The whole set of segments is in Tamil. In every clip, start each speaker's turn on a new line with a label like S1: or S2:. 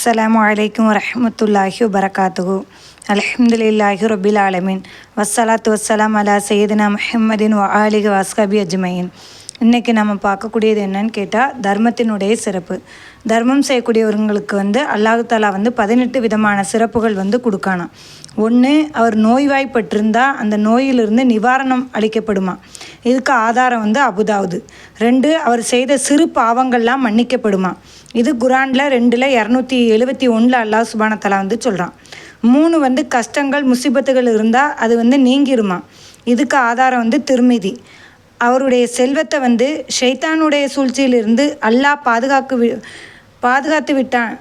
S1: அஸ்லாம் வலைக்கம் வரமத்துல்லாஹி வபரகாத்துஹு அல்ஹம்துலில்லாஹி ரபில் ஆலமின் வசலாத்து வசலாம் அலா சையதுனா முஹம்மதின் வ வாஸ்கபி அஜ்மயின் இன்றைக்கி நம்ம பார்க்கக்கூடியது என்னன்னு கேட்டால் தர்மத்தினுடைய சிறப்பு. தர்மம் செய்யக்கூடியவர்களுக்கு வந்து அல்லாஹு தாலா வந்து பதினெட்டு விதமான சிறப்புகள் வந்து கொடுக்கானாம் ஒன்று அவர் நோய்வாய்ப்பட்டிருந்தால் அந்த நோயிலிருந்து நிவாரணம் அளிக்கப்படுமா. இதுக்கு ஆதாரம் வந்து அபுதாவுது. ரெண்டு அவர் செய்த சிறு பாவங்கள்லாம் மன்னிக்கப்படுமா. இது குரானில் ரெண்டில் இரநூத்தி எழுபத்தி ஒன்றில் அல்லாஹ் சுபானத்தலா வந்து சொல்கிறான் மூணு வந்து கஷ்டங்கள் முசிபத்துகள் இருந்தால் அது வந்து நீங்கிருமா? இதுக்கு ஆதாரம் வந்து திருமிதி. அவருடைய செல்வத்தை வந்து ஷைத்தானுடைய சூழ்ச்சியிலிருந்து அல்லாஹ் பாதுகாக்கு வி பாதுகாத்து விட்டான்.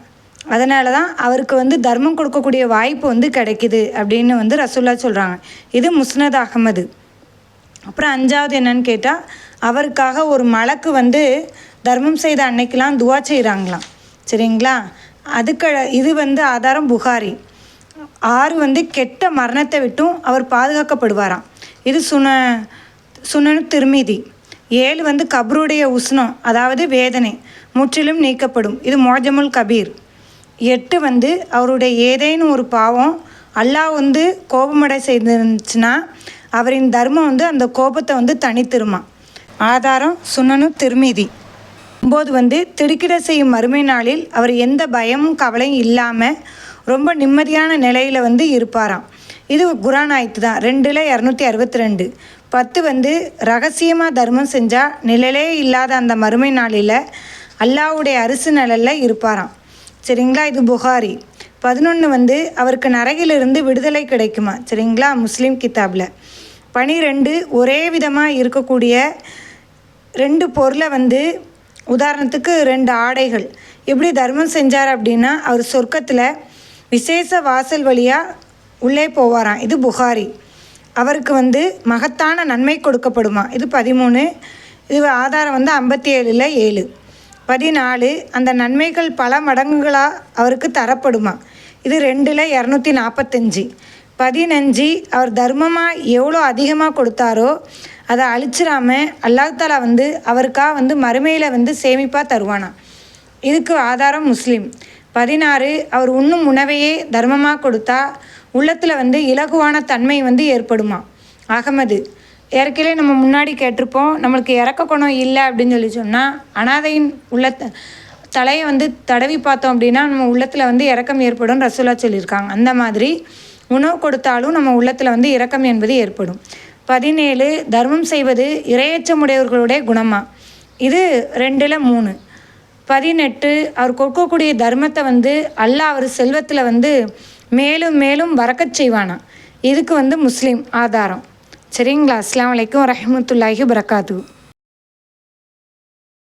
S1: அதனால தான் அவருக்கு வந்து தர்மம் கொடுக்கக்கூடிய வாய்ப்பு வந்து கிடைக்கிது அப்படின்னு வந்து ரசூல்லா சொல்கிறாங்க இது முஸ்னத் அகமது. அப்புறம் அஞ்சாவது என்னன்னு கேட்டால் அவருக்காக ஒரு மலக்கு வந்து தர்மம் செய்த அன்னைக்கெலாம் துவா செய்கிறாங்களாம் சரிங்களா? அதுக்கு இது வந்து ஆதாரம் புகாரி. ஆறு வந்து கெட்ட மரணத்தை விட்டும் அவர் பாதுகாக்கப்படுவாராம். இது சுன சுனனு திருமிதி. ஏழு வந்து கபருடைய உஷ்ணம் அதாவது வேதனை முற்றிலும் நீக்கப்படும். இது மோஜமுல் கபீர். எட்டு வந்து அவருடைய ஏதேனும் ஒரு பாவம் அல்லாஹ் வந்து கோபமடை செய்திருந்துச்சுன்னா அவரின் தர்மம் வந்து அந்த கோபத்தை வந்து தனித்திருமா ஆதாரம் சுனனு திருமிதி. போது வந்து திடுக்கிட செய்யும் மறுமை நாளில் அவர் எந்த பயமும் கவலையும் இல்லாமல் ரொம்ப நிம்மதியான நிலையில் வந்து இருப்பாராம். இது குரான் ஆயத்து தான். ரெண்டில் இரநூத்தி அறுபத்தி ரெண்டு பத்து வந்து ரகசியமாக தர்மம் செஞ்சால் நிழலே இல்லாத அந்த மறுமை நாளில் அல்லாவுடைய அரிசி நிழலில் இருப்பாராம். சரிங்களா? இது புகாரி. பதினொன்று வந்து அவருக்கு நரகிலிருந்து விடுதலை கிடைக்குமா? சரிங்களா? முஸ்லீம் கித்தாபில். பனிரெண்டு ஒரே விதமாக இருக்கக்கூடிய ரெண்டு பொருளை வந்து உதாரணத்துக்கு ரெண்டு ஆடைகள். எப்படி தர்மம் செஞ்சார் அப்படின்னா அவர் சொர்க்கத்தில் விசேஷ வாசல் வழியாக உள்ளே போவாராம். இது புகாரி. அவருக்கு வந்து மகத்தான நன்மை கொடுக்கப்படுமா? இது பதிமூணு. இது ஆதாரம் வந்து ஐம்பத்தி ஏழில் ஏழு. பதினாலு அந்த நன்மைகள் பல மடங்குகளாக அவருக்கு தரப்படுமா? இது ரெண்டில் இரநூத்தி நாற்பத்தஞ்சு பதினஞ்சு அவர் தர்மமாக எவ்வளோ அதிகமாக கொடுத்தாரோ அதை அழிச்சிடாம அல்லாஹாலா வந்து அவருக்காக வந்து மறுமையில் வந்து சேமிப்பாக தருவானா. இதுக்கு ஆதாரம் முஸ்லீம். பதினாறு அவர் உண்ணும் உணவையே தர்மமாக கொடுத்தா உள்ளத்தில் வந்து இலகுவான தன்மை வந்து ஏற்படுமா? அகமது ஏற்கனவே நம்ம முன்னாடி கேட்டிருப்போம் நம்மளுக்கு இறக்க குணம் இல்லை அப்படின்னு சொல்லி சொன்னால் அனாதையின் உள்ள தலையை வந்து தடவி பார்த்தோம் அப்படின்னா நம்ம உள்ளத்தில் வந்து இறக்கம் ஏற்படும் ரசூலா சொல்லியிருக்காங்க. அந்த மாதிரி உணவு கொடுத்தாலும் நம்ம உள்ளத்தில் வந்து இறக்கம் என்பது ஏற்படும். பதினேழு தர்மம் செய்வது இரையச்சமுடையவர்களுடைய குணமா? இது ரெண்டில் மூணு. பதினெட்டு அவர் கொடுக்கக்கூடிய தர்மத்தை வந்து அல்லாஹ் அவர் செல்வத்தில் வந்து மேலும் மேலும் வரக்கச் செய்வானா? இதுக்கு வந்து முஸ்லீம் ஆதாரம். சரிங்களா? அஸ்லாம் வலைக்கம் ரஹமத்துல்லாஹி பரகாத்து